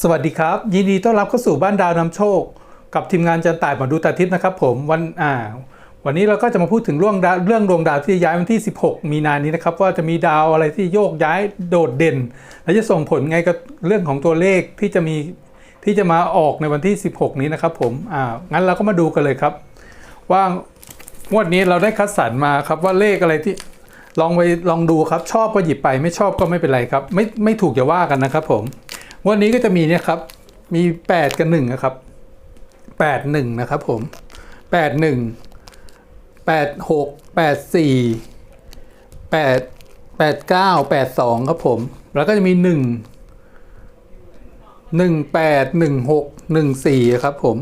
สวัสดีครับ ยินดีต้อนรับเข้าสู่บ้านดาวนำโชค กับทีมงานจันต่ายหมอดูตาทิพย์นะครับผมวันอ่าวันนี้เราก็จะมาพูดถึงเรื่องดาวเรื่องดวงดาวที่ย้ายวันที่ 16 มีนานี้นะครับ ว่าจะมีดาวอะไรที่โยกย้ายโดดเด่น และจะส่งผลไงกับเรื่องของตัวเลขที่จะมีที่จะมาออกในวันที่ 16 นี้นะครับผมอ่างั้นเราก็มาดูกันเลยครับ ว่างวดนี้เราได้คัดสรรมาครับว่าเลขอะไรที่ลองไปลองดูครับชอบก็หยิบไปไม่ชอบก็ไม่เป็นไรครับ ไม่ไม่ถูกอย่าว่ากันนะครับผม วันนี้ก็จะมีเนี่ยครับ มี 8 กับ1นะครับ 8 1 นะครับผม 8 1 8 6 8 4 8 8 9 8 2 ครับผม แล้วก็จะมี 1 1 8 1 6 1 4 ครับผม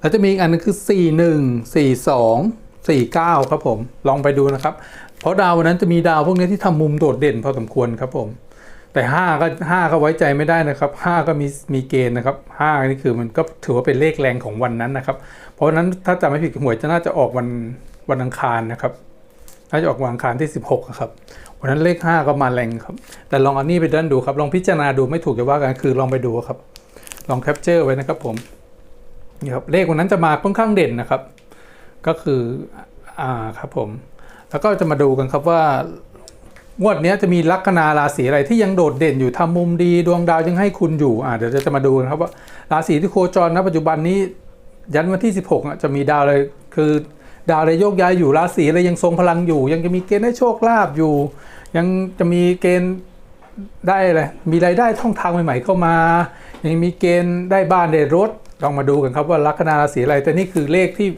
แล้วจะมีอีกอันนึงคือ 4 1 4 2 4 9 ครับผม ลองไปดูนะครับ เพราะดาววันนั้นจะมีดาวพวกนี้ที่ทำมุมโดดเด่นพอสมควรครับผม แต่5ก็5ก็ไว้ใจไม่ได้นะครับ5ก็มีมีเกณฑ์นะครับ5นี่คือมันก็ถือว่าเป็นเลขแรงของวันนั้นนะครับ เพราะฉะนั้นถ้าจำไม่ผิดหวยจะน่าจะออกวันวันอังคารนะครับน่าจะออกวันอังคารที่ 16อะครับวันนั้นเลข 5 ก็มาแรงครับ แต่ลองอันนี้ไปเดินดูครับ ลองพิจารณาดูไม่ถูกจะว่ากันคือลองไปดูครับ ลองแคปเจอร์ไว้นะครับผมนี่ครับเลขวันนั้นจะมาค่อนข้างเด่นนะครับ ก็คืออ่าครับผม แล้วก็จะมาดูกันครับว่า งวดนี้จะมีลัคนาราศีอะไรที่ยังโดดเด่นอยู่ทำมุมดีดวงดาวยังให้คุณอยู่อ่าเดี๋ยวจะมาดูนะครับว่าราศีที่โคจรณปัจจุบันนี้ ยันวันที่ 16อะจะมีดาวอะไรคือดาวอะไรโยกย้ายอยู่ราศีอะไรยังทรงพลังอยู่ ยังจะมีเกณฑ์ได้โชคลาภอยู่ ยังจะมีเกณฑ์ได้อะไรมีรายได้ท่องทางใหม่ ๆ เข้ามา ยังมีเกณฑ์ได้บ้านได้รถ ลองมาดูกันครับว่าลัคนาราศีอะไร แต่นี่คือเลขที่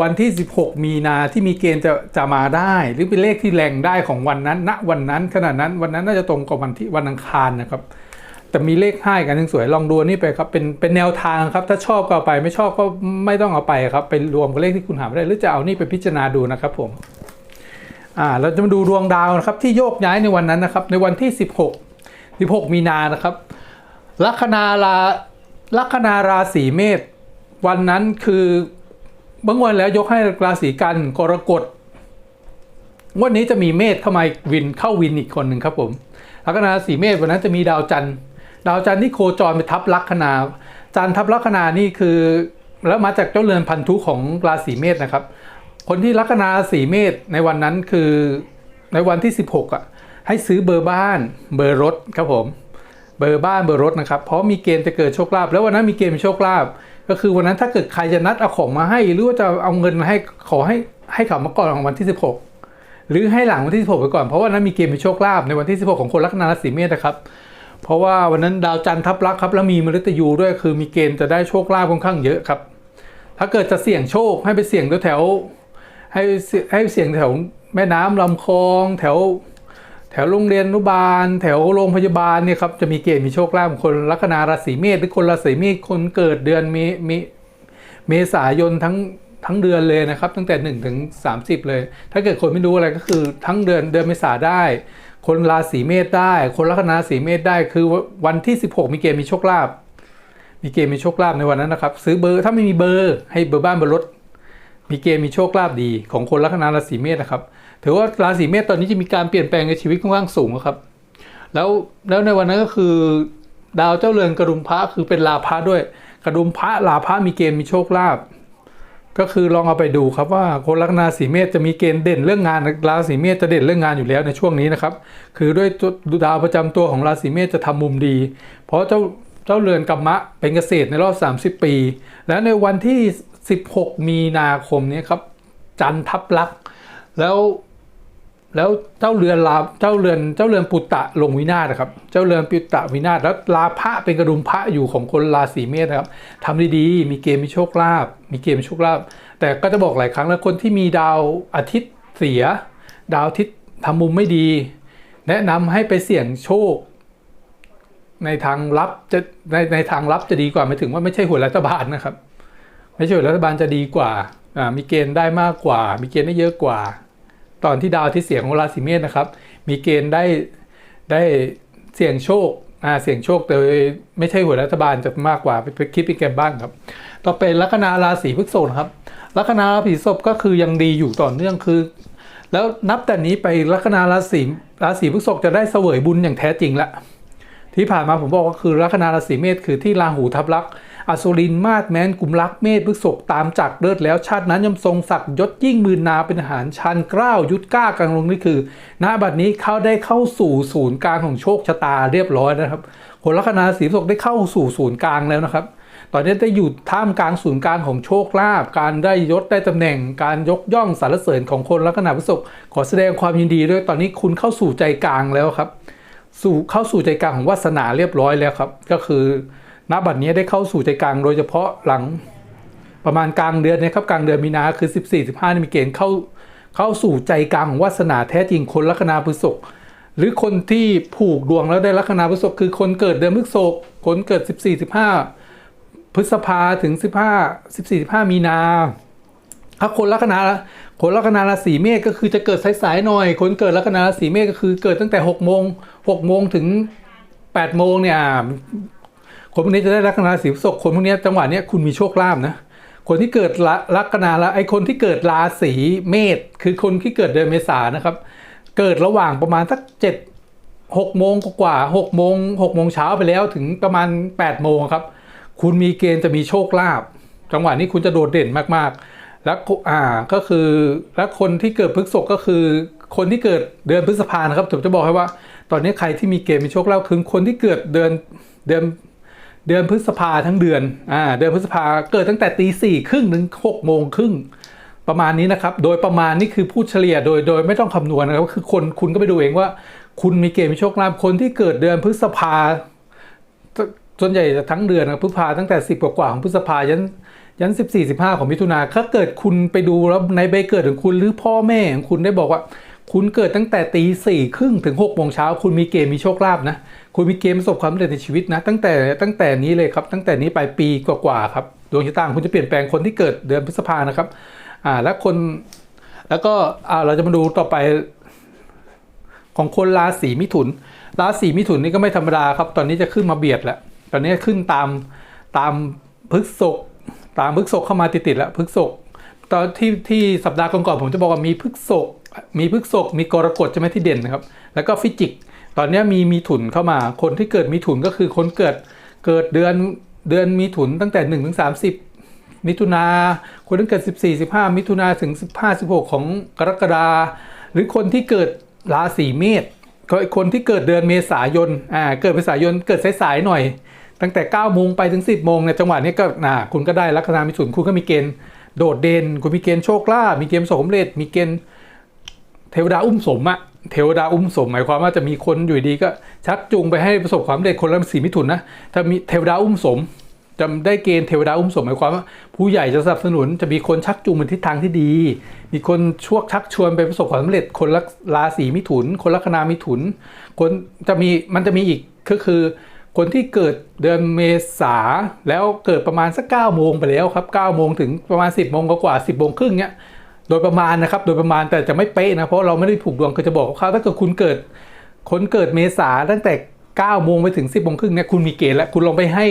วันที่ 16 มีนาที่มีเกณฑ์จะจะมาได้ หรือเป็นเลขที่แรงได้ของวันนั้น ณวันนั้นขนาดนั้นวันนั้นน่าจะตรงกับวันที่วันอังคารนะครับ แต่มีเลขห้ากันยังสวยลองดูนี่ไปครับเป็นเป็นแนวทางครับ ถ้าชอบก็เอาไปไม่ชอบก็ไม่ต้องเอาไปครับไปรวมกับเลขที่คุณหาไม่ได้หรือจะเอานี่ไปพิจารณาดูนะครับผมอ่าเราจะมาดูดวงดาวนะครับที่โยกย้ายในวันนั้นนะครับในวันที่ 16 16 มีนานะครับลัคนารา ลัคนาราศีเมษวันนั้นคือเมื่อวันแล้วยกให้ราศีกันกรกฎวันนี้จะมีเมษเข้ามาวินเข้าวินอีกคนหนึ่งครับผมลัคนาราศีเมษวันนั้นจะมีดาวจันทร์ดาวจันทร์ที่โคจรไปทับลัคนา จันทร์ทับลัคนานี่คือ แล้วมาจากเจ้าเรือนพันธุของราศีเมษนะครับ คนที่ลัคนาราศีเมษในวันนั้นคือในวันที่ 16อะให้ซื้อเบอร์บ้านเบอร์รถครับผม เบอร์บ้านเบอร์รถนะครับ เพราะมีเกณฑ์จะเกิดโชคลาภแล้ววันนั้นมีเกณฑ์โชคลาภก็คือวันนั้นถ้าเกิดใครจะนัดเอาของมาให้หรือว่าจะเอาเงินมาให้ขอให้ให้เขามาก่อนของวันที่ 16 หรือให้หลังวันที่ 16ไปก่อนเพราะว่านั้นมีเกณฑ์โชคลาภในวันที่ 16 ของคนลัคนาราศีเมษนะครับเพราะว่าวันนั้นดาวจันทร์ทับลักครับแล้วมีมฤตยูด้วยคือมีเกณฑ์จะได้โชคลาภค่อนข้างเยอะครับ ถ้าเกิดจะเสี่ยงโชคให้ไปเสี่ยงแถวให้ให้เสี่ยงแถวแม่น้ำลำคลองแถว ถวโรงเรียนอนุบาล แถวโรงพยาบาลเนี่ยครับจะมีเกณฑ์มีโชคลาภคนลัคนาราศีเมษหรือคนราศีเมษคนเกิดเดือนเมเมเมษายนทั้งทั้งเดือนเลยนะครับ ตั้งแต่1ถึง30 เลย ถ้าเกิดคนไม่รู้อะไรก็คือทั้งเดือนเดือนเมษาได้ คนราศีเมษได้ คนลัคนาราศีเมษได้คือวันที่ 16 มีเกณฑ์มีโชคลาภมีเกณฑ์มีโชคลาภในวันนั้นนะครับ ซื้อเบอร์ถ้าไม่มีเบอร์ให้เบอร์บ้านเบอร์รถมีเกณฑ์มีโชคลาภดีของคนลัคนาราศีเมษนะครับ ถือว่าราศีเมษตอนนี้จะมีการเปลี่ยนแปลงในชีวิตค่อนข้างสูงครับ แล้วแล้วในวันนั้นก็คือ ดาวเจ้าเรือนกระดุมพระคือเป็นลาภะด้วย กระดุมพระลาภะมีเกณฑ์มีโชคลาภก็คือลองเอาไปดูครับว่าคนลัคนาศีเมษจะมีเกณฑ์เด่นเรื่องงานราศีเมษจะเด่นเรื่องงานอยู่แล้วในช่วงนี้นะครับ คือด้วยดาวประจำตัวของราศีเมษจะทำมุมดี เพราะเจ้าเจ้าเรือนกรรมะเป็นเกษตรในรอบ 30 ปี และในวันที่ 16 มีนาคมนี้ครับ จันทับลัก แล้ว แล้วเจ้าเรือนลาเจ้าเรือนเจ้าเรือนปุตตะลงวินาศนะครับ เจ้าเรือนปุตตะวินาศแล้วลาพระเป็นกระดุมพระอยู่ของคนราศีเมษนะครับทำดีๆ มีเกณฑ์มีโชคลาภมีเกณฑ์มีโชคลาภแต่ก็จะบอกหลายครั้งแล้วคนที่มีดาวอาทิตย์เสีย ดาวอาทิตย์ทำมุมไม่ดี แนะนำให้ไปเสี่ยงโชค ในทางลับจะในในทางลับจะดีกว่าหมายถึงว่าไม่ใช่หวยรัฐบาลนะครับ ไม่ใช่หวยรัฐบาลจะดีกว่ามีเกณฑ์ได้มากกว่า มีเกณฑ์ได้เยอะกว่า ตอนที่ดาวที่เสียงของราศีเมษนะครับ มีเกณฑ์ได้ได้เสี่ยงโชคอ่าเสี่ยงโชคโดยไม่ใช่หัวรัฐบาลจะมากกว่าไปคิดเป็นแกนบ้างครับ ต่อไปลัคนาราศีพฤษภครับลัคนาราศีพฤษก็คือยังดีอยู่ต่อเนื่องคือ แล้วนับแต่นี้ไปลัคนาราศีราศีพฤษภจะได้เสวยบุญอย่างแท้จริงละที่ผ่านมาผมบอกว่าคือลัคนาราศีเมษคือที่ราหูทับลักษ อสุรินมาศแม้นกลุ่มลักเมษพฤษภตามจักเลิศแล้วชาตินั้นย่อมทรงศักดิ์ยศยิ่งมืนนาเป็นอาหารชันเกล้าวยุทธกล้ากลางลงนี่คือณบัดนี้เขาได้เข้าสู่ศูนย์กลางของโชคชะตาเรียบร้อยนะครับคนลัคนาราศีพฤษภได้เข้าสู่ศูนย์กลางแล้วนะครับ ตอนนี้ได้อยู่ท่ามกลางศูนย์กลางของโชคลาภการได้ยศได้ตำแหน่ง การยกย่องสรรเสริญของคนลัคนาพฤษภขอแสดงความยินดีด้วยตอนนี้คุณเข้าสู่ใจกลางแล้วครับ สู่เข้าสู่ใจกลางของวาสนาเรียบร้อยแล้วครับ ก็คือ ณบัดนี้ได้เข้าสู่ใจกลางโดยเฉพาะหลังประมาณกลางเดือนนะครับกลางเดือนมีนาคือ 14 15นี่มีเกณฑ์เข้าเข้าสู่ใจกลางของวาสนาแท้จริงคนลัคนาพฤษภหรือคนที่ผูกดวงแล้วได้ลัคนาพฤษภคือคนเกิดเดือนพฤษภคนเกิด 14 15 พฤษภาถึง 15 14 15 มีนาถ้าคนลัคนาคนลัคนาราศีเมษก็คือจะเกิดสายๆหน่อย คนเกิดลัคนาราศีเมษก็คือเกิดตั้งแต่6โมง6โมงถึง8โมงเนี่ย คนพวกนี้จะได้ลัคนาราศีพฤษภคนพวกนี้จังหวะนี้คุณมีโชคลาภนะคนที่เกิดล,ลัคนาละไอคนที่เกิดราศีเมษคือคนที่เกิดเดือนเมษานะครับ เกิดระหว่างประมาณสักเจ็ดหกโมงกว่าหกโมงหกโมงเช้าไปแล้วถึงประมาณ8ปดโมงครับ คุณมีเกณฑ์จะมีโชคลาภจังหวะนี้คุณจะโดดเด่นมากๆ แล้วอ่าก็คือแล้วคนที่เกิดพฤษภก็คือ คนที่เกิดเดือนพฤษภานะครับผมจะบอกให้ว่า ตอนนี้ใครที่มีเกณฑ์มีโชคลาภคือคนที่เกิดเดือนเดือน เดือนพฤษภาทั้งเดือนอ่าเดือนพฤษภาเกิดตั้งแต่ตีสี่ครึ่งถึงหกโมงครึ่งประมาณนี้นะครับ โดยประมาณนี่คือพูดเฉลี่ยโดยโดยไม่ต้องคำนวณนะครับ คือคนคุณก็ไปดูเองว่า คุณมีเกณฑ์มีโชคลาภคนที่เกิดเดือนพฤษภาส่วนใหญ่จะทั้งเดือนนะพฤษภาตั้งแต่สิบกว่าของพฤษภายันยันสิบสี่สิบห้าของมิถุนาถ้าเกิดคุณไปดูแล้วในใบเกิดของคุณหรือพ่อแม่ของคุณได้บอกว่า คุณเกิดตั้งแต่ตีสี่ครึ่งถึงหกโมงเช้าคุณมีเกณฑ์มีโชคลาภนะ คุณมีเกณฑ์ประสบความสำเร็จในชีวิตนะ ตั้งแต่ตั้งแต่นี้เลยครับ ตั้งแต่นี้ไปปีกว่าๆครับดวงชะตางคุณจะเปลี่ยนแปลงคนที่เกิดเดือนพฤษภานะครับ อ่า และคนแล้วก็อ่าเราจะมาดูต่อไปของคนราศีมิถุน ราศีมิถุนนี่ก็ไม่ธรรมดาครับ ตอนนี้จะขึ้นมาเบียดแล้วตอนนี้ขึ้นตามตามพฤกษกตามพฤกษกเข้ามาติดๆแล้วพฤกษกตอนที่ที่สัปดาห์ก่อนๆผมจะบอกว่ามีพฤกษก มีพฤกษกมีกรกฎใช่ไหมที่เด่นนะครับ แล้วก็ฟิจิก ตอนนี้มีมีถุนเข้ามา คนที่เกิดมีถุนก็คือคนเกิดเกิดเดือนเดือนมีถุนตั้งแต่1นึถึงสามิถุนาคนที่เกิด 14 15 มิถุนาถึง 15 16 ของกรกฎาหรือคนที่เกิดราศีเมษก็คนที่เกิดเดือนเมษายนอ่าเกิดเมษายนเกิดสายๆหน่อย ตั้งแต่9โมงไปถึง 10โมงเนี่ยจังหวะนี้ก็น่ะคุณก็ได้ลัคนามิถุนคุณก็มีเกณฑ์โดดเด่นคุณมีเกณฑ์โชคลาภมีเกณฑ์ประสบความสำเร็จมีเกณฑ์ เทวดาอุ้มสมอะเทวดาอุ้มสม หมายความว่าจะมีคนอยู่ดีก็ชักจูงไปให้ประสบความสำเร็จคนละสีมิถุนนะถ้ามีเทวดาอุ้มสมจะได้เกณฑ์เทวดาอุ้มสมหมายความว่า ผู้ใหญ่จะสนับสนุนจะมีคนชักจูงไปทิศทางที่ดี มีคนชวกชักชวนไปประสบความสำเร็จคนละราศีมิถุน คนลัคนามิถุน คนจะมีมันจะมีอีกก็คือ คนที่เกิดเดือนเมษาแล้วเกิดประมาณสัก9โมงไปแล้วครับ9โมงถึงประมาณ 10โมงกว่าๆ10โมงครึ่งเนี้ย โดยประมาณนะครับ โดยประมาณแต่จะไม่เป๊ะนะเพราะเราไม่ได้ผูกดวงคือจะบอกเขาถ้าเกิดคุณเกิดคนเกิดเมษาตั้งแต่9โมงไปถึง 10โมงครึ่งเนี่ยคุณมีเกณฑ์แล้วคุณลองไปให้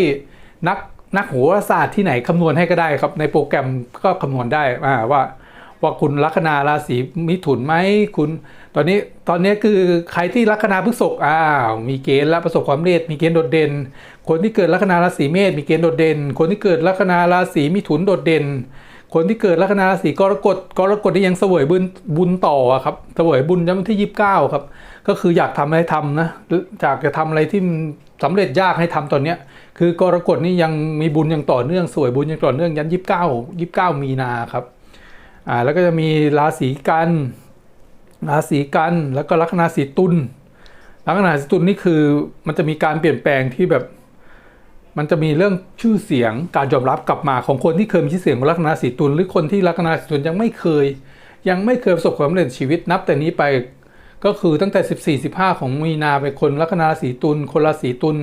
นักนักโหราศาสตร์ที่ไหนคำนวณให้ก็ได้ครับ ในโปรแกรมก็คำนวณได้อ่าว่า ว่าคุณลัคนาราศีมิถุนไหมคุณ ตอนนี้ตอนนี้คือใครที่ลัคนาพฤษภอ้าวมีเกณฑ์และประสบความสำเร็จมีเกณฑ์โดดเด่น คนที่เกิดลัคนาราศีเมษมีเกณฑ์โดดเด่น คนที่เกิดลัคนาราศีมิถุนโดดเด่น คนที่เกิดลัคนาราศีกรกฎกรกฎนี่ยังเสวยบุญบุญต่อครับเสวยบุญจำวันที่ 29 ครับ ก็คืออยากทำอะไรทำนะอยากจะทำอะไรที่มันสำเร็จยากให้ทำตอนเนี้ยคือกรกฎนี่ยังมีบุญย่างต่อเนื่องสวยบุญย่างต่อเนื่องยัน29 29มีนาครับอ่าแล้วก็จะมีราศีกันราศีกันแล้วก็ลัคนาสีตุลลัคนาสีตุลนี่คือมันจะมีการเปลี่ยนแปลงที่แบบ มันจะมีเรื่องชื่อเสียงการยอมรับกลับมาของคนที่เคยมีชื่อเสียงของลัคนาสีตุลหรือคนที่ลัคนาสีตุลยังไม่เคย ยังไม่เคยประสบความสำเร็จในชีวิตนับแต่นี้ไปก็คือตั้งแต่ 14 15 ของมีนาเป็นคนลัคนาราศีตุลคนราศีตุล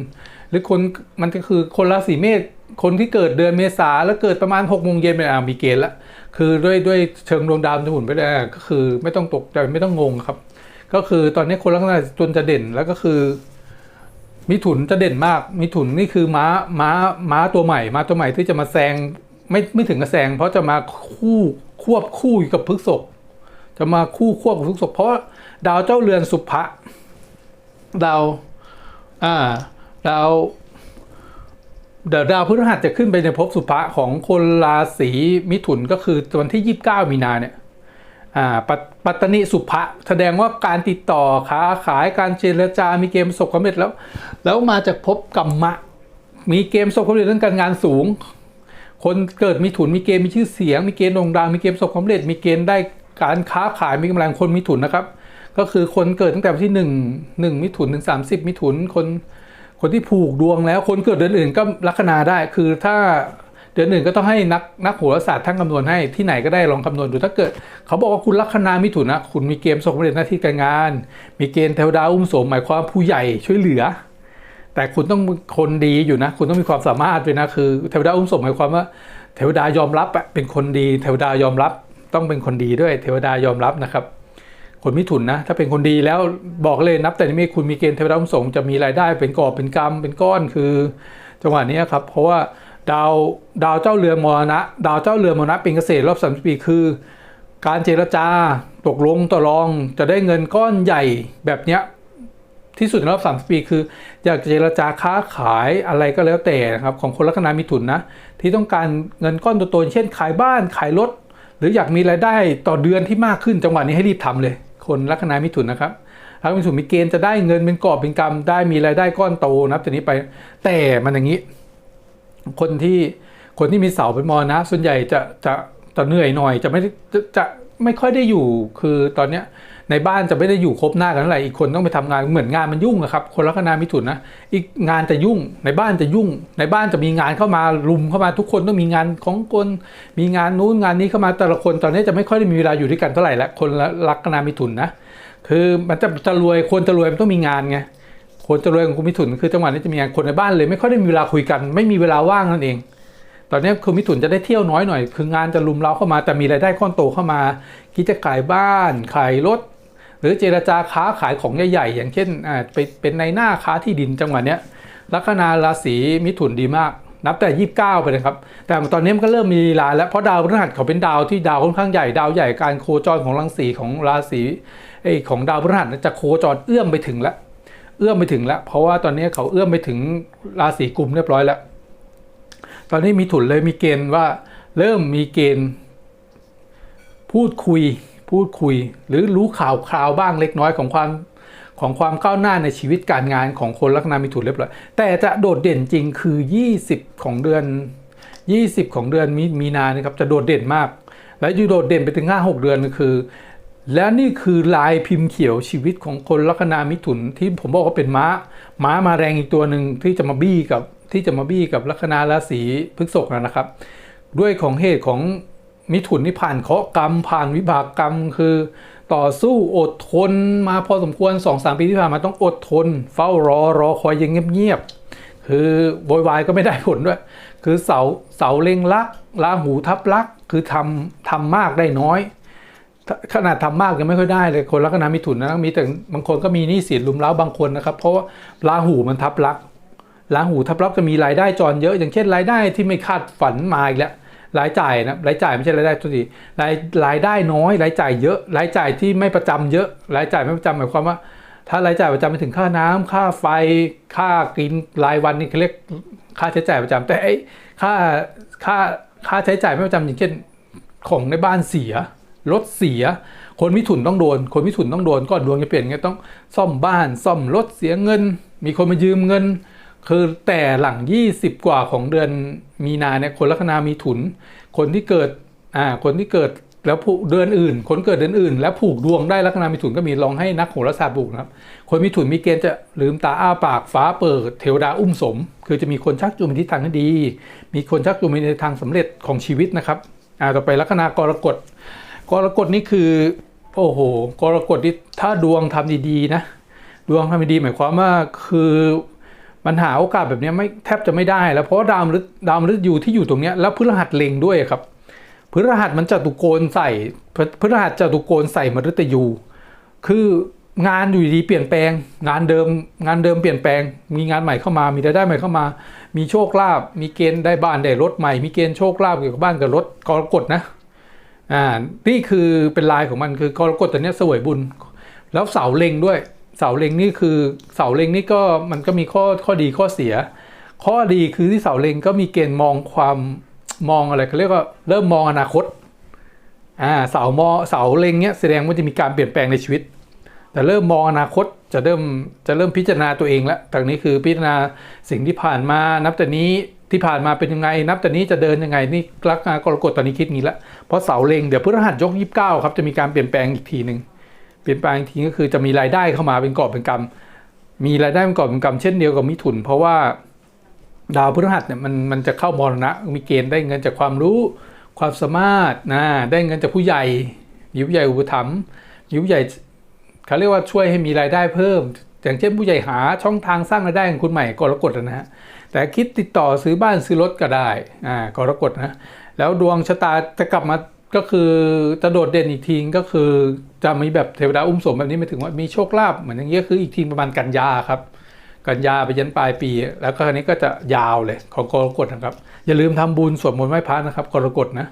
หรือคนมันก็คือคนราศีเมษคนที่เกิดเดือนเมษาแล้วเกิดประมาณ6โมงเย็นเป็นอ่ามีเกณฑ์ละคือด้วยด้วยเชิงดวงดาวจะหมุนไปได้ก็คือไม่ต้องตกใจไม่ต้องงงครับ ก็คือตอนนี้คนลัคนาราศีตุลจะเด่นแล้วก็คือ มิถุนจะเด่นมาก มิถุนนี่คือม้าม้าม้าตัวใหม่ ม้าตัวใหม่ที่จะมาแซงไม่ไม่ถึงกับแซงเพราะจะมาคู่ควบคู่อยู่กับพฤกษภจะมาคู่ควบกับพฤกษภเพราะดาวเจ้าเรือนสุภะดาวอ่าแล้วเดี๋ยวดาวพฤหัสจะขึ้นไปในภพสุภะของคนราศีมิถุนก็คือวันที่ 29 มีนาเนี่ย ปัตปัตตนิสุภะแสดงว่าการติดต่อค้าขายการเจรจา มีเกมสบความสำเร็จแล้ว แล้วมาจากภพกรรมะ มีเกมสบความสำเร็จเรื่องการงานสูง คนเกิดมีถุนมีเกณฑ์มีชื่อเสียง มีเกณฑ์โด่งดังมีเกณฑ์ประสบความสำเร็จ มีเกณฑ์ได้การค้าขายมีกำลังคนมีถุนนะครับ ก็คือคนเกิดตั้งแต่วันที่หนึ่งหนึ่งมิถุนถึงสามสิบมิถุนคนคนที่ผูกดวงแล้ว คนเกิดเดือนอื่นก็ลัคนาได้ คือถ้า เดือนอื่นก็ต้องให้นักนักโหราศาสตร์ทั้งคำนวณให้ที่ไหนก็ได้ลองคำนวณดูถ้าเกิด เขาบอกว่าคุณลัคนามิถุนนะคุณมีเกมสบความเร็จหน้าที่การงาน มีเกณฑ์เทวดาอุ้มโสมหมายความผู้ใหญ่ช่วยเหลือ แต่คุณต้องคนดีอยู่นะ คุณต้องมีความสามารถด้วยนะคือเทวดาอุ้มโสมหมายความว่าเทวดายอมรับเป็นคนดีเทวดายอมรับ ต้องเป็นคนดีด้วย เทวดายอมรับนะครับคนมิถุนนะถ้าเป็นคนดีแล้วบอกเลยนับ แต่นี้ม่คุณมีเกณฑ์เทวดาอุ้มสงจะมีรายได้เป็นกอบเป็นกรรมเป็นก้อนคือ จังหวะนี้ครับ เพราะว่า ดาวดาวเจ้าเรือนมรณะ ดาวเจ้าเรือนมรณะเป็นเกษตรรอบสามปีคือ การเจรจาตกลงต่อรองจะได้เงินก้อนใหญ่แบบเนี้ยที่สุดในรอบสามปีคือ อยากเจรจาค้าขายอะไรก็แล้วแต่นะครับของคนลัคนามิถุนนะ ที่ต้องการเงินก้อนโตๆเช่นขายบ้านขายรถ หรืออยากมีรายได้ต่อเดือนที่มากขึ้นจังหวะนี้ให้รีบทำเลย คนลัคนามิถุนนะครับลัคนามิถุนมีเกณฑ์จะได้เงินเป็นกอบเป็นกำได้มีรายได้ก้อนโตนับจากนี้ไป แต่มันอย่างนี้ คนที่คนที่มีเสาเป็นมรณะ ส่วนใหญ่จะจะจะเหนื่อยหน่อยจะไม่จะจะไม่ค่อยได้อยู่คือตอนเนี้ยในบ้านจะไม่ได้อยู่ครบหน้ากันเท่าไหร่อีกคนต้องไปทำงานเหมือนงานมันยุ่งอะครับคนลัคนามิถุนนะอีกงานจะยุ่งในบ้านจะยุ่ง ในบ้านจะมีงานเข้ามารุมเข้ามาทุกคนต้องมีงานของคนมีงานนู้นงานนี้เข้ามาแต่ละคนตอนนี้จะไม่ค่อยได้มีเวลาอยู่ด้วยกันเท่าไหร่ละคนละลัคนามิถุนนะคือมันจะจะรวยคนจะรวยมันต้องมีงานไง คนจะรวยของคุณมิถุนคือจังหวะนี้จะมีงานคนในบ้านเลย ไม่ค่อยได้มีเวลาคุยกัน ไม่มีเวลาว่างนั่นเอง ตอนนี้คือมิถุนจะได้เที่ยวน้อยหน่อย คืองานจะลุมเร้าเข้ามาแต่มีรายได้ก้อนโตเข้ามาคิดจะขายบ้านขายรถหรือเจรจาค้าขายของใหญ่ๆอย่างเช่นไปเป็นในหน้าค้าที่ดินจังหวะนี้ลัคนาราศีมิถุนดีมาก นับแต่ 29 ไปเลยครับ แต่ตอนนี้มันก็เริ่มมีลีลาแล้วเพราะดาวพฤหัสเขาเป็นดาวที่ดาวค่อนข้างใหญ่ดาวใหญ่การโคจรของรังสีของราศีเอของดาวพฤหัสจะโคจรเอื้อมไปถึงแล้ว อื้อมไปถึงแล้ว เพราะว่าตอนนี้เขาเอื้อมไปถึงราศีกุมเรียบร้อยแล้ว ตอนนี้มีถุนเลยมีเกณฑ์ว่า เริ่มมีเกณฑ์ พูดคุย พูดคุย หรือรู้ข่าวคราวบ้างเล็กน้อยของความของความก้าวหน้าในชีวิตการงานของคนลัคนามิถุนเรียบร้อยแต่จะโดดเด่นจริงคือ 20 ของเดือน 20 ของเดือนมีมีนานะครับจะโดดเด่นมาก และอยู่โดดเด่นไปถึง5-6เดือนก็คือ และนี่คือลายพิมพ์เขียวชีวิตของคนลัคนามิถุนที่ผมบอกว่าเป็นม้า ม้ามาแรงอีกตัวหนึ่งที่จะมาบี้กับที่จะมาบี้กับลัคนาราศีพฤษภนะครับ ด้วยของเหตุของมิถุนนี่ผ่านเคาะกรรม ผ่านวิบากกรรม คือต่อสู้อดทนมาพอสมควร2อสปีที่ผ่านมาต้องอดทน เฝ้ารอรอคอยอยังเงียบๆคือโวยวายก็ไม่ได้ผลด้วย คือเสาเสาเล็งลักลาหูทับลัก คือทำทำมากได้น้อย ขนาดทำมากยังไม่ค่อยได้เลยคนลัคนามิถุนนะมีแต่บางคนก็มีหนี้สินลุมเล้าบางคนนะครับ เพราะว่าราหูมันทับลักราหูทับลักจะมีรายได้จรเยอะ อย่างเช่นรายได้ที่ไม่คาดฝันมาอีกแล้วรายจ่ายนะรายจ่ายไม่ใช่รายได้ทุกทีรายรายได้น้อยรายจ่ายเยอะ รายจ่ายที่ไม่ประจำเยอะ รายจ่ายไม่ประจำหมายความว่า ถ้ารายจ่ายประจำไปถึงค่าน้ำค่าไฟ ค่ากินรายวันนี่เขาเรียกค่าใช้จ่ายประจำแต่ไอ้ค่าค่าค่าใช้จ่ายไม่ประจำอย่างเช่นของในบ้านเสีย รถเสีย คนมิถุนต้องโดน คนมิถุนต้องโดนก่อนดวงจะเปลี่ยนไงต้องซ่อมบ้านซ่อมรถเสียเงิน มีคนมายืมเงิน คือแต่หลัง 20 กว่าของเดือนมีนาเนี่ยคนลัคนามีถุน คนที่เกิดอ่าคนที่เกิดแล้วผูกเดือนอื่น คนเกิดเดือนอื่น แล้วผูกดวงได้ลัคนามีถุนก็มีลองให้นักโหราศาสตร์บุกนะครับ คนมีถุนมีเกณฑ์จะลืมตาอ้าปากฟ้าเปิด เทวดาอุ้มสม คือจะมีคนชักจูงไปทิศทางที่ดี มีคนชักจูงไปในทางสำเร็จของชีวิตนะครับอ่าต่อไปลัคนากรกฎ กรกฎนี่คือ โอ้โห กรกฎนี่ถ้าดวงทำดีๆนะ ดวงทำดีหมายความว่าคือมันหาโอกาสแบบนี้ไม่แทบจะไม่ได้แล้วเพราะดาวมฤตดาวมฤตยูที่อยู่ตรงนี้แล้วพฤหัสเล็งด้วยครับพฤหัสมันจตุโกนใส่พฤหัสจตุโกนใส่มฤตยู คืองานอยู่ดีเปลี่ยนแปลง งานเดิมงานเดิมเปลี่ยนแปลง มีงานใหม่เข้ามา มีรายได้ใหม่เข้ามา มีโชคลาภมีเกณฑ์ได้บ้านได้รถใหม่ มีเกณฑ์โชคลาภเกี่ยวกับบ้านกับรถกรกฎนะ อ่านี่คือเป็นลายของมันคือกรกฎตัวเนี้ยสวยบุญ แล้วเสาเล็งด้วย เสาเล็งนี่คือเสาเล็งนี่ก็มันก็มีข้อข้อดีข้อเสีย ข้อดีคือที่เสาเล็งก็มีเกณฑ์มองความมองอะไรเขาเรียกว่าเริ่มมองอนาคตอ่าเสามอเสาเล็งเนี้ยแสดงว่าจะมีการเปลี่ยนแปลงในชีวิต แต่เริ่มมองอนาคตจะเริ่มจะเริ่มพิจารณาตัวเองแล้วตอนนี้คือพิจารณาสิ่งที่ผ่านมานับแต่นี้ ที่ผ่านมาเป็นยังไงนับแต่นี้จะเดินยังไงนี่ลักษณะกรกฎตอนนี้คิดงี้ล้วเพราะเสาเล็งเดี๋ยวพฤหัสยกยี่สิบเก้าครับจะมีการเปลี่ยนแปลงอีกทีหนึ่งเปลี่ยนแปลงอีกทีก็คือจะมีรายได้เข้ามาเป็นกอบเป็นกำมีรายได้เป็นกอบเป็นกำเช่นเดียวกับมิถุน เพราะว่าดาวพฤหัสเนี่ยมันมันจะเข้ามรณะมีเกณฑ์ได้เงินจากความรู้ความสามารถนะได้เงินจากผู้ใหญ่มีผู้ใหญ่อุปถัมภ์มีผู้ใหญ่เขาเรียกว่าช่วยให้มีรายได้เพิ่ม อย่างเช่นผู้ใหญ่หาช่องทางสร้างรายได้ของคุณใหม่กรกฎนะฮะ แต่คิดติดต่อซื้อบ้านซื้อรถก็ได้อ่ากรกฎนะแล้วดวงชะตาจะกลับมาก็คือจะโดดเด่นอีกทีก็คือจะมีแบบเทวดาอุ้มสมแบบนี้หมายถึงว่ามีโชคลาภเหมือนอย่างเงี้ยคืออีกทีประมาณกันยาครับ กันยาไปยันปลายปี แล้วก็คราวนี้ก็จะยาวเลยของกรกฎนะครับ อย่าลืมทำบุญสวดมนต์ไหว้พระนะครับ กรกฎนะ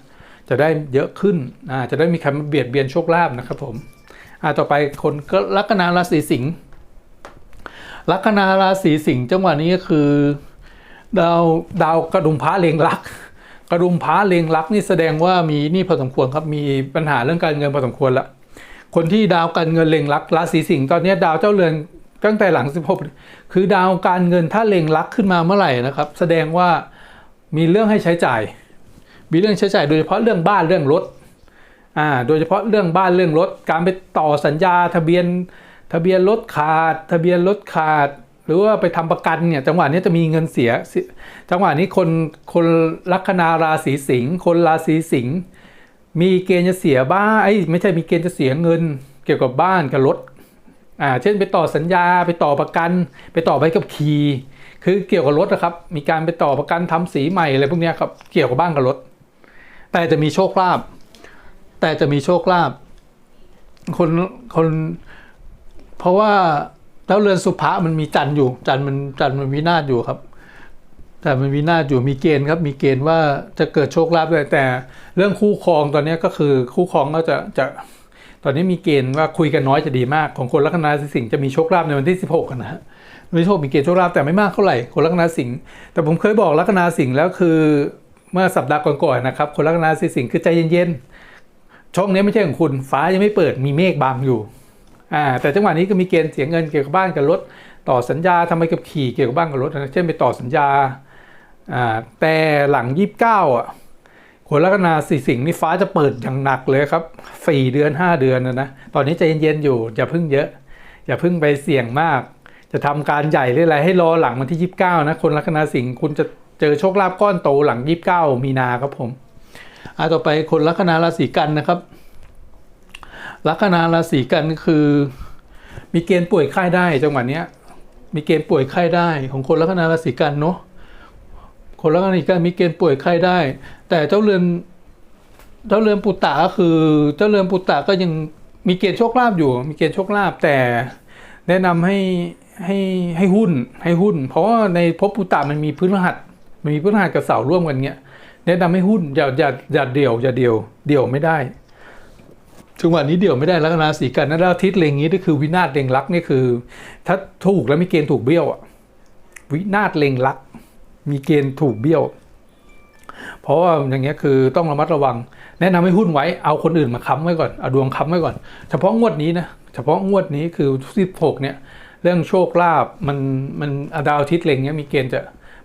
จะได้เยอะขึ้นอ่าจะได้มีใครมาเบียดเบียนโชคลาภนะครับผมอ่าต่อไปคนก็ลัคนาราศีสิงห์ลัคนาราศีสิงห์จังหวะนี้ก็คือ ดาวดาวกระดุมพระเลงลัก กระดุมพระเลงลักนี่แสดงว่ามีนี่พอสมควรครับมีปัญหาเรื่องการเงินพอสมควรละคนที่ดาวการเงินเลงลักราศีสิงห์ตอนนี้ดาวเจ้าเรือนตั้งแต่หลัง 16 คือดาวการเงินถ้าเลงลักขึ้นมาเมื่อไหร่นะครับ แสดงว่ามีเรื่องให้ใช้จ่าย มีเรื่องใช้จ่ายโดยเฉพาะเรื่องบ้านเรื่องรถอ่าโดยเฉพาะเรื่องบ้านเรื่องรถ การไปต่อสัญญาทะเบียนทะเบียนรถขาด ทะเบียนรถขาด รือว่าไปทำประกันเนี่ยจังหวะนี้จะมีเงินเสีย จังหวะนี้คนคนลัคนาราศีสิงห์คนราศีสิงห์มีเกณฑ์จะเสียบ้านไอ้ไม่ใช่มีเกณฑ์จะเสียเงิน เกี่ยวกับบ้านกับรถอ่าเช่นไปต่อสัญญาไปต่อประกัน ไปต่อใบขับขี่คือเกี่ยวกับรถนะครับ มีการไปต่อประกันทำสีใหม่อะไรพวกนี้ครับเกี่ยวกับบ้านกับรถ แต่จะมีโชคลาภแต่จะมีโชคลาภคนคนเพราะว่า แล้วเรือนสุภะมันมีจันอยู่ จันมันจันมันวินาศอยู่ครับ แต่มันวินาศอยู่มีเกณฑ์ครับ มีเกณฑ์ว่าจะเกิดโชคลาภด้วยแต่เรื่องคู่ครองตอนนี้ก็คือคู่ครองก็จะจะตอนนี้มีเกณฑ์ว่าคุยกันน้อยจะดีมาก ของคนลัคนาสิงห์จะมีโชคลาภในวันที่ 16กันนะฮะมีโชคมีเกณฑ์โชคลาภแต่ไม่มากเท่าไหร่คนลัคนาสิงห์แต่ผมเคยบอกลัคนาสิงห์แล้วคือเมื่อสัปดาห์ก่อนๆนะครับ คนลัคนาสิงห์คือใจเย็นๆช่องนี้ไม่ใช่ของคุณฟ้ายังไม่เปิดมีเมฆบังอยู่ อ่าแต่จังหวะนี้ก็มีเกณฑ์เสียเงินเกี่ยวกับบ้านกับรถ ต่อสัญญาทำไมกับขี่เกี่ยวกับบ้านกับรถนะเช่นไปต่อสัญญาอ่าแต่หลังยี่สิบเก้าอะคนลัคนาสี่สิงนี่ฟ้าจะเปิดอย่างหนักเลยครับสี่เดือนห้าเดือนนะนะตอนนี้ใจเย็นๆอยู่อย่าพึ่งเยอะ อย่าพึ่งไปเสี่ยงมาก จะทำการใหญ่หรืออะไรให้รอหลังวันที่ 29 นะ คนลัคนาสิงห์คุณจะเจอโชคลาภก้อนโตหลัง 29 มีนาครับผมอ่าต่อไปคนลัคนาราศีกันนะครับ ลัคนาราศีกันคือ มีเกณฑ์ป่วยไข้ได้จังหวะเนี้ย มีเกณฑ์ป่วยไข้ได้ของคนลัคนาราศีกันเนาะคนลัคนาราศีกันมีเกณฑ์ป่วยไข้ได้ แต่เจ้าเรือนเจ้าเรือนปุตตะก็คือ เจ้าเรือนปุตตะก็ยังมีเกณฑ์โชคลาภอยู่ มีเกณฑ์โชคลาภแต่แนะนำให้ให้ให้หุ้นให้หุ้น เพราะว่าในภพปุตตะมันมีพื้นรหัสมันมีพื้นรหัสกับเสาร่วมกันเงี้ยแนะนำให้หุ้นอย่าอย่าอย่าเดี่ยวอย่าเดี่ยว เดี่ยวไม่ได้ จังหวะนี้เดี่ยวไม่ได้ลัคนาสีกันนะแล้วทิศเลงนี้ก็คือวินาศเลงลักนี่คือ ถ้าถูกแล้วมีเกณฑ์ถูกเบี้ยวอะวินาศเลงลัก มีเกณฑ์ถูกเบี้ยว เพราะว่าอย่างเงี้ยคือต้องระมัดระวัง แนะนำให้หุ้นไว้เอาคนอื่นมาค้ำไว้ก่อนเอาดวงค้ำไว้ก่อน เฉพาะงวดนี้นะเฉพาะงวดนี้คือ16เนี่ยเรื่องโชคลาภมันมันดาวอาทิตย์เล็งเนี้ยมีเกณฑ์จะ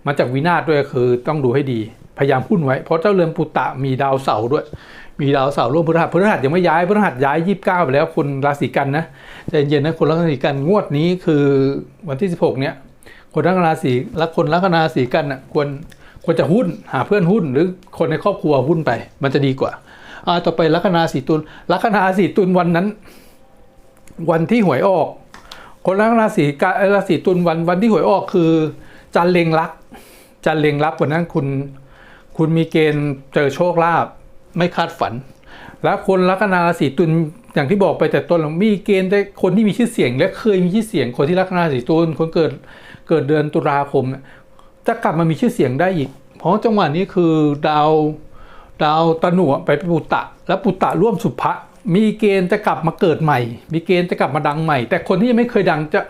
มาจากวินาศด้วยคือต้องดูให้ดีพยายามหุ้นไว้ เพราะเจ้าเรือนปุตตะมีดาวเสาร์ด้วย มีดาวเสาร์ร่วมพฤหัสพฤหัสยังไม่ย้ายพฤหัสย้ายยี่สิบเก้าไปแล้วคุณราศีกันนะใจเย็นนะคนราศีกันงวดนี้คือวันที่สิบหกเนี้ยคนลัคนาสีและคนลัคนาสีกันอะควรควรจะหุ้นหาเพื่อนหุ้น หรือคนในครอบครัวหุ้นไป มันจะดีกว่าอ่าต่อไปลัคนาสีตุลลัคนาสีตุลวันนั้น วันที่หวยออก คนลัคนาสีการาศีตุลวันวันที่หวยออกคือ จันเลงลักจันเลงลักวันนั้นคุณ คุณมีเกณฑ์เจอโชคลาภ ไม่คาดฝัน แล้วคนลัคนาราศีตุลอย่างที่บอกไปแต่ต้นมีเกณฑ์ได้คนที่มีชื่อเสียง และเคยมีชื่อเสียง คนที่ลัคนาราศีตุลคนเกิดเกิดเดือนตุลาคมเนี่ยจะกลับมามีชื่อเสียงได้อีก เพราะจังหวะนี้คือดาวดาวตะหนวไปเป็นปุตตะ และปุตตะร่วมสุภะมีเกณฑ์จะกลับมาเกิดใหม่ มีเกณฑ์จะกลับมาดังใหม่ แต่คนที่ยังไม่เคยดังจะ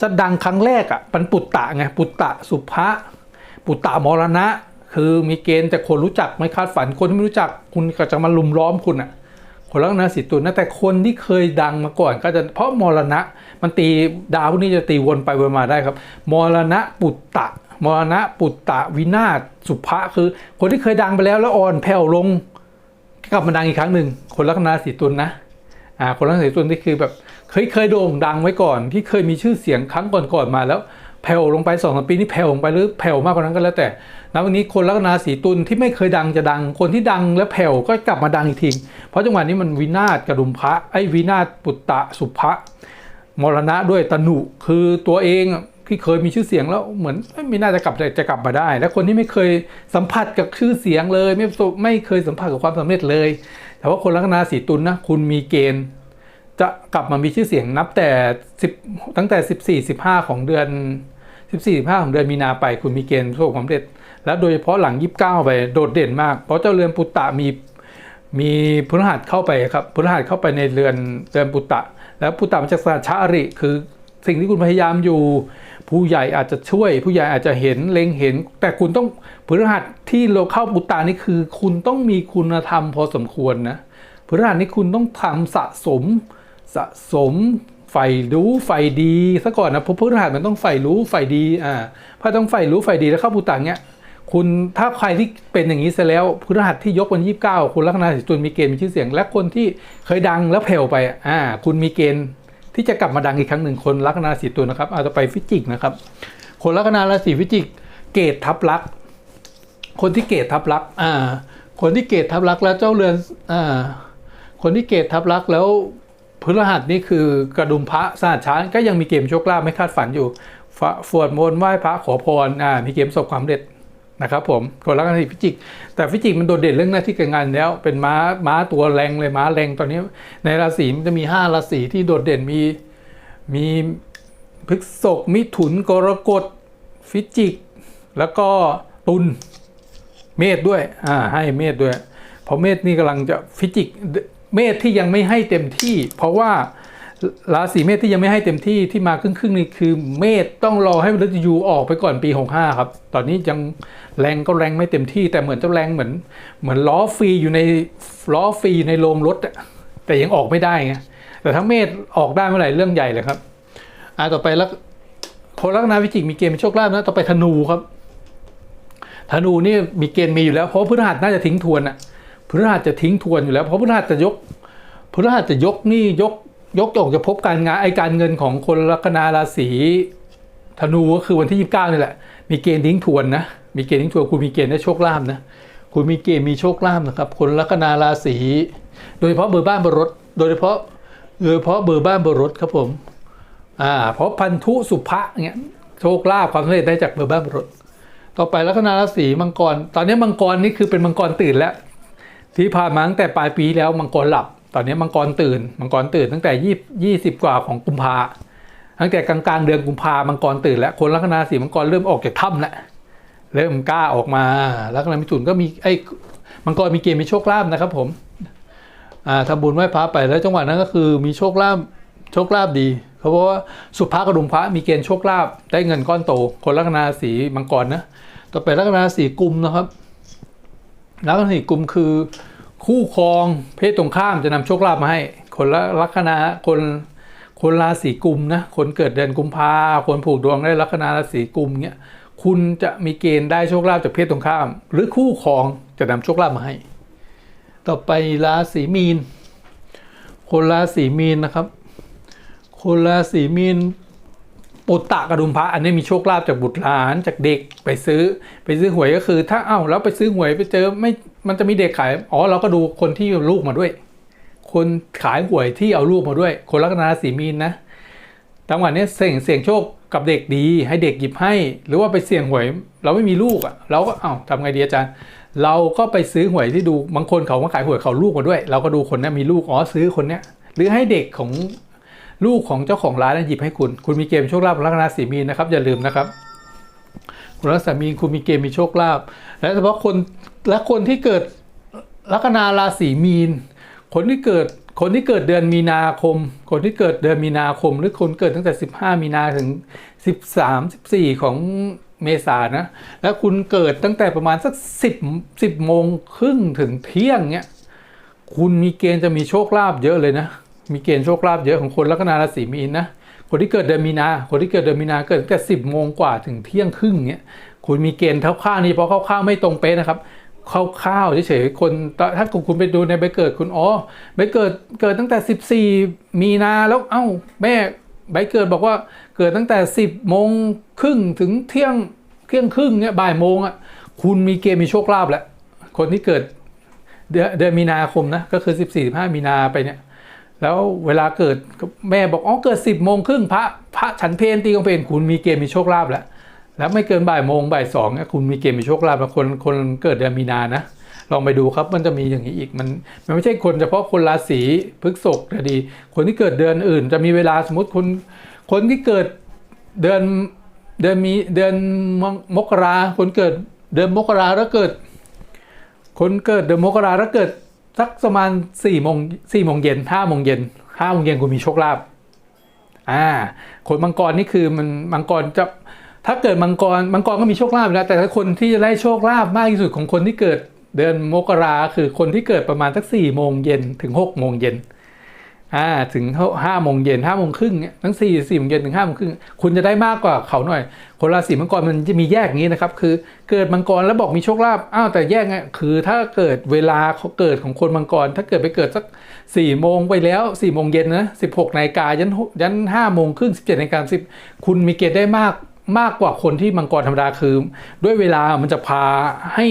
จะดังครั้งแรกอะ่ะมันปุตตะไงปุตตะสุภะปุตตะมรณะ คือมีเกณฑ์จะคนรู้จักไม่คาดฝันคนที่ไม่รู้จักคุณก็จะมาลุมล้อมคุณอะคนลัคนาสีตุลนะแต่คนที่เคยดังมาก่อน ก็จะเพราะมรณะ มันตีดาวพวกนี้จะตีวนไปวนมาได้ครับ มรณะปุตตะ มรณะปุตตะวินาศสุภะคือ คนที่เคยดังไปแล้วแล้วอ่อนแผ่วลงกลับมาดังอีกครั้งหนึ่งคนลัคนาสีตุลนะอ่าคนลัคนาสีตุลที่คือแบบเคยเคยโด่งดังไว้ก่อน ที่เคยมีชื่อเสียงครั้งก่อนๆมาแล้วแผ่วลงไปสองสามปีนี่แผ่วลงไปหรือแผ่วมากกว่านั้นก็แล้วแต่ ณวันนี้คนลัคนาสีตุลที่ไม่เคยดังจะดัง คนที่ดังแล้วแผ่วก็กลับมาดังอีกทีเพราะจังหวะนี้มันวินาศกระดุมพระไอ้วินาศปุตตะสุภะมรณะด้วยตนุคือตัวเองที่เคยมีชื่อเสียงแล้วเหมือนไม่น่าจะกลับจะกลับมาได้ และคนที่ไม่เคยสัมผัสกับชื่อเสียงเลย ไม่ไม่เคยสัมผัสกับความสำเร็จเลย แต่ว่าคนลัคนาสีตุลนะคุณมีเกณฑ์ จะกลับมามีชื่อเสียงนับแต่10ตั้งแต่ 14 15 ของเดือน 14 15 ของเดือนมีนาไป คุณมีเกณฑ์ประสบความสำเร็จ แล้วโดยเฉพาะหลัง 29 ไปโดดเด่นมาก เพราะเจ้าเรือนปุตตะมีมีพฤหัสเข้าไปครับพฤหัสเข้าไปในเรือนเรือนปุตตะ แล้วปุตตะมันจะสาชาริคือสิ่งที่คุณพยายามอยู่ ผู้ใหญ่อาจจะช่วย ผู้ใหญ่อาจจะเห็นเล็งเห็น แต่คุณต้องพฤหัสที่เราเข้าปุตตะนี่คือ คุณต้องมีคุณธรรมพอสมควรนะพฤหัสนี่คุณต้องทำสะสมสะสมใฝ่รู้ใฝ่ดีซะก่อนนะเพราะพฤหัสมันต้องใฝ่รู้ใฝ่ดีอ่าพอต้องใฝ่รู้ใฝ่ดีแล้วเข้าปุตตะเนี้ย คุณถ้าใครที่เป็นอย่างนี้เสร็จแล้วพฤหัสที่ยกวันยี่สิบเก้าคุณลัคนาสีตุลมีเกณฑ์มีชื่อเสียง และคนที่เคยดังแล้วแผ่วไปอ่าคุณมีเกณฑ์ที่จะกลับมาดังอีกครั้งหนึ่งคนลัคนาสีตุลนะครับเอาจะไปฟิจิกนะครับ คนลัคนาราศีฟิจิก เกตทับลัก คนที่เกตทับลักอ่าคนที่เกตทับลักแล้วเจ้าเรือนอ่าคนที่เกตทับลักแล้วพฤหัสนี่คือกระดุมพระสหัสช้างก็ยังมีเกมโชคลาภไม่คาดฝันอยู่ฝฝวดมนต์ไหว้พระขอพรอ่ามีเกมประสบความสำเร็จ นะครับผมคนลัคนาฟิจิก แต่ฟิจิกมันโดดเด่นเรื่องหน้าที่การงานแล้ว เป็นม้าม้าตัวแรงเลยม้าแรงตอนนี้ ในราศีมันจะมีห้าราศีที่โดดเด่นมีมีพฤกษภมิถุนกรกฎฟิจิก แล้วก็ตุลเมษด้วยอ่าให้เมษด้วย เพราะเมษนี่กำลังจะฟิจิกเมษที่ยังไม่ให้เต็มที่ เพราะว่า ราศีเมษที่ยังไม่ให้เต็มที่ที่มาครึ่งครึ่งๆนี่คือเมษต้องรอให้มฤตยูออกไปก่อนปี 65 ครับ ตอนนี้ยังแรงก็แรงไม่เต็มที่ แต่เหมือนเจ้าแรงเหมือน เหมือนล้อฟรีอยู่ในล้อฟรีอยู่ในโรงรถแต่ยังออกไม่ได้ไงแต่ถ้าเมษออกได้เมื่อไหร่เรื่องใหญ่เลยครับอ่าต่อไปแล้วคนลัคนาวิจิกมีเกณฑ์มีโชคลาภนะต่อไปธนูครับ ธนูนี่มีเกณฑ์มีอยู่แล้ว เพราะพฤหัสน่าจะทิ้งทวนอะพฤหัสจะทิ้งทวนอยู่แล้วเพราะพฤหัสจะยกพฤหัสจะยกนี่ยก ยกออกจะพบการงานไอการเงินของคนลัคนาราศีธนูก็คือวันที่ 29นี่แหละ มีเกณฑ์ทิ้งทวนนะ มีเกณฑ์ทิ้งทวนคุณมีเกณฑ์ได้โชคลาภนะ คุณมีเกณฑ์มีโชคลาภนะครับ คนลัคนาราศีโดยเฉพาะเบอร์บ้านเบอร์รถ โดยเฉพาะโดยเฉพาะเบอร์บ้านเบอร์รถครับผมอ่าเพราะพันธุสุภะเงี้ยโชคลาภความสำเร็จได้จากเบอร์บ้านเบอร์รถ ต่อไปลัคนาราศีมังกร ตอนนี้มังกรนี่คือเป็นมังกรตื่นแล้ว ที่ผ่านมาตั้งแต่ปลายปีแล้วมังกรหลับ ตอนนี้มังกรตื่น มังกรตื่นตั้งแต่ยี่ยี่สิบกว่าของกุมภาตั้งแต่กลางกลางๆเดือนกุมภามังกรตื่นแล้วคนลัคนาราศีมังกรเริ่มออกจากถ้ำแล้วเริ่มกล้าออกมาลัคนามิถุนก็มีไอ้มังกรมีเกณฑ์มีโชคลาภนะครับ ผมอ่าทำบุญไหว้พระไปแล้วจังหวะนั้นก็คือมีโชคลาภโชคลาภดีเขาบอกว่าสุภาพกระดุมพระมีเกณฑ์โชคลาภได้เงินก้อนโต คนลัคนาราศีมังกรนะต่อไปลัคนาราศีกุมนะครับลัคนาราศีกุมคือ คู่ครองเพศตรงข้ามจะนำโชคลาภมาให้ คนละลัคนาคนคนราศีกุมนะคนเกิดเดือนกุมภาคนผูกดวงได้ลัคนาราศีกุมเนี้ยคุณจะมีเกณฑ์ได้โชคลาภจากเพศตรงข้าม หรือคู่ครองจะนำโชคลาภมาให้ ต่อไปราศีมีน คนราศีมีนนะครับ คนราศีมีนปุตตะกระดุมพระอันนี้มีโชคลาภจากบุตรหลานจากเด็กไปซื้อ ไปซื้อหวยก็คือ ถ้าเอ้าแล้วไปซื้อหวยไปเจอไม่ มันจะมีเด็กขาย อ๋อ เราก็ดูคนที่ลูกมาด้วย คนขายหวยที่เอาลูกมาด้วย คนลัคนาราศีมีนนะจังหวะนี้เสี่ยงเสี่ยงโชคกับเด็กดี ให้เด็กหยิบให้ หรือว่าไปเสี่ยงหวย เราไม่มีลูกอะ เราก็เอ้าทำไงดีอาจารย์ เราก็ไปซื้อหวยที่ดู บางคนเขามาขายหวยเขาลูกมาด้วย เราก็ดูคนนี้มีลูก อ๋อ ซื้อคนเนี้ย หรือให้เด็กของลูกของเจ้าของร้านนั้นหยิบให้คุณ คุณมีเกมโชคลาภลัคนาสีมีนนะครับ อย่าลืมนะครับ คุณลัคนามีคุณมีเกมมีโชคลาภและเฉพาะคนและคนที่เกิดลัคนาราศีมีน คนที่เกิดคนที่เกิดเดือนมีนาคม คนที่เกิดเดือนมีนาคม หรือคนเกิดตั้งแต่ 15 มีนาถึง 13 14 ของเมษานะ แล้วคุณเกิดตั้งแต่ประมาณสัก 10 10โมงครึ่งถึงเที่ยงเนี้ยคุณมีเกณฑ์จะมีโชคลาภเยอะเลยนะ มีเกณฑ์โชคลาภเยอะของคนลัคนาราศีมีนนะ คนที่เกิดเดือนมีนา คนที่เกิดเดือนมีนาเกิดตั้งแต่10โมงกว่าถึงเที่ยงครึ่งเนี้ยคุณมีเกณฑ์คร่าข้าวนี่เพราะคร่าวๆไม่ตรงเป๊ะนะครับคร่าวๆเฉยๆคนถ้าคุณไปดูในใบเกิดคุณอ๋อใบเกิดเกิดตั้งแต่ 14 มีนาแล้วเอ้าแม่ใบเกิดบอกว่าเกิดตั้งแต่ 10โมงครึ่งถึงเที่ยงเที่ยงครึ่งเนี่ยบ่ายโมงอะคุณมีเกณฑ์มีโชคลาภแหล้วคนที่เกิดเดือนเดือนมีนาคมนะก็คือ 14 15มีนาไปเนี่ย แล้วเวลาเกิดแม่บอกอ๋อเกิด 10โมงครึ่งพระพระฉันเพลตีกองเพลคุณมีเกณฑ์มีโชคลาภแล้วแล้วไม่เกินบ่ายโมงบ่ายสองนี่คุณมีเกณฑ์มีโชคลาภแล้วคนคนเกิดเดือนมีนานะลองไปดูครับมันจะมีอย่างนี้อีกมันมันไม่ใช่คนเฉพาะคนราศีพฤกษภจะดี คนที่เกิดเดือนอื่น จะมีเวลาสมมติคนคนที่เกิดเดือนเดือนมีเดือนมกราคนเกิดเดือนมกราแล้วเกิด คนเกิดเดือนมกราแล้วเกิด สักประมาณสี่โมงสี่โมงเย็นห้าโมงเย็นห้าโมงเย็นคุณมีโชคลาภอ่าคนมังกรนี่คือมันมังกรจะถ้าเกิดมังกรมังกรก็มีโชคลาภแล้ว แต่ถ้าคนที่จะได้โชคลาภมากที่สุดของคนที่เกิดเดือนมกราคือคนที่เกิดประมาณสักสี่โมงเย็นถึงหกโมงเย็น อ่าถึงห้าโมงเย็นห้าโมงครึ่งเนี่ยทั้งสี่สี่โมงเย็นถึงห้าโมงครึ่งคุณจะได้มากกว่าเขาหน่อย คนราศีมังกรมันจะมีแยกงนี้นะครับ คือเกิดมังกรแล้วบอกมีโชคลาภอ้าวแต่แยกไงคือถ้าเกิดเวลาเขาเกิดของคนมังกร ถ้าเกิดไปเกิดสักสี่โมงไปแล้วสี่โมงเย็นนะสิบหกนาฬิกายันยันห้าโมงครึ่งสิบเจ็ดนาฬิกาสิบคุณมีเกณฑ์ได้มากมากกว่าคนที่มังกรธรรมดาคือ ด้วยเวลามันจะพาให้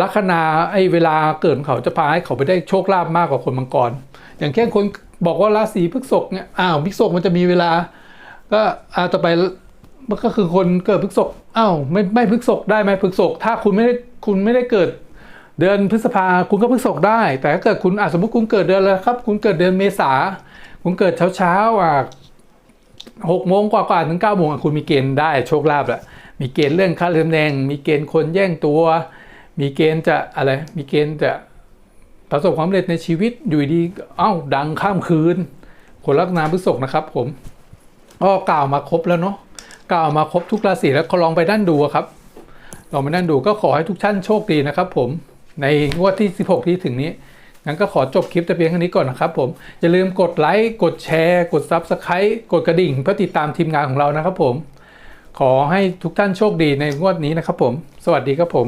ลัคนาไอ้เวลาเกิดของเขาจะพาให้เขาไปได้โชคลาภมากกว่าคนมังกร อย่างเช่นคนบอกว่าราศีพฤษภเนี่ยอ้าวพฤษภมันจะมีเวลา ก็อ่าต่อไปมันก็คือคนเกิดพฤษภอ้าวไม่ไม่พฤษภได้ไหมพฤษภถ้าคุณไม่ได้คุณไม่ได้เกิดเดือนพฤษภาคุณก็พฤษภได้ แต่ถ้าเกิดคุณอะสมมติคุณเกิดเดือนอะไรครับ คุณเกิดเดือนเมษาคุณเกิดเช้าเช้าๆอะหกโมงกว่าๆถึงเก้าโมงคุณมีเกณฑ์ได้โชคลาภแหละมีเกณฑ์เรื่องค่าเรือนแดงมีเกณฑ์คนแย่งตัว มีเกณฑ์จะอะไร มีเกณฑ์จะ ประสบความสำเร็จในชีวิตอยู่ดีเอ้าดังข้ามคืนคนลัคนาพฤษภนะครับ ผมก็กล่าวมาครบแล้วเนาะกล่าวมาครบทุกราศีแล้วก็ลองไปด้านดูครับลองไปด้านดูก็ขอให้ทุกท่านโชคดีนะครับ ผมในงวดที่ 16 ที่ถึงนี้งั้นก็ขอจบคลิปแต่เพียงเท่านี้ก่อนนะครับ ผมอย่าลืมกดไลค์กดแชร์ กด Subscribe กดกระดิ่งเพื่อติดตามทีมงานของเรานะครับ ผม ขอให้ทุกท่านโชคดีในงวดนี้นะครับ ผม สวัสดีครับผม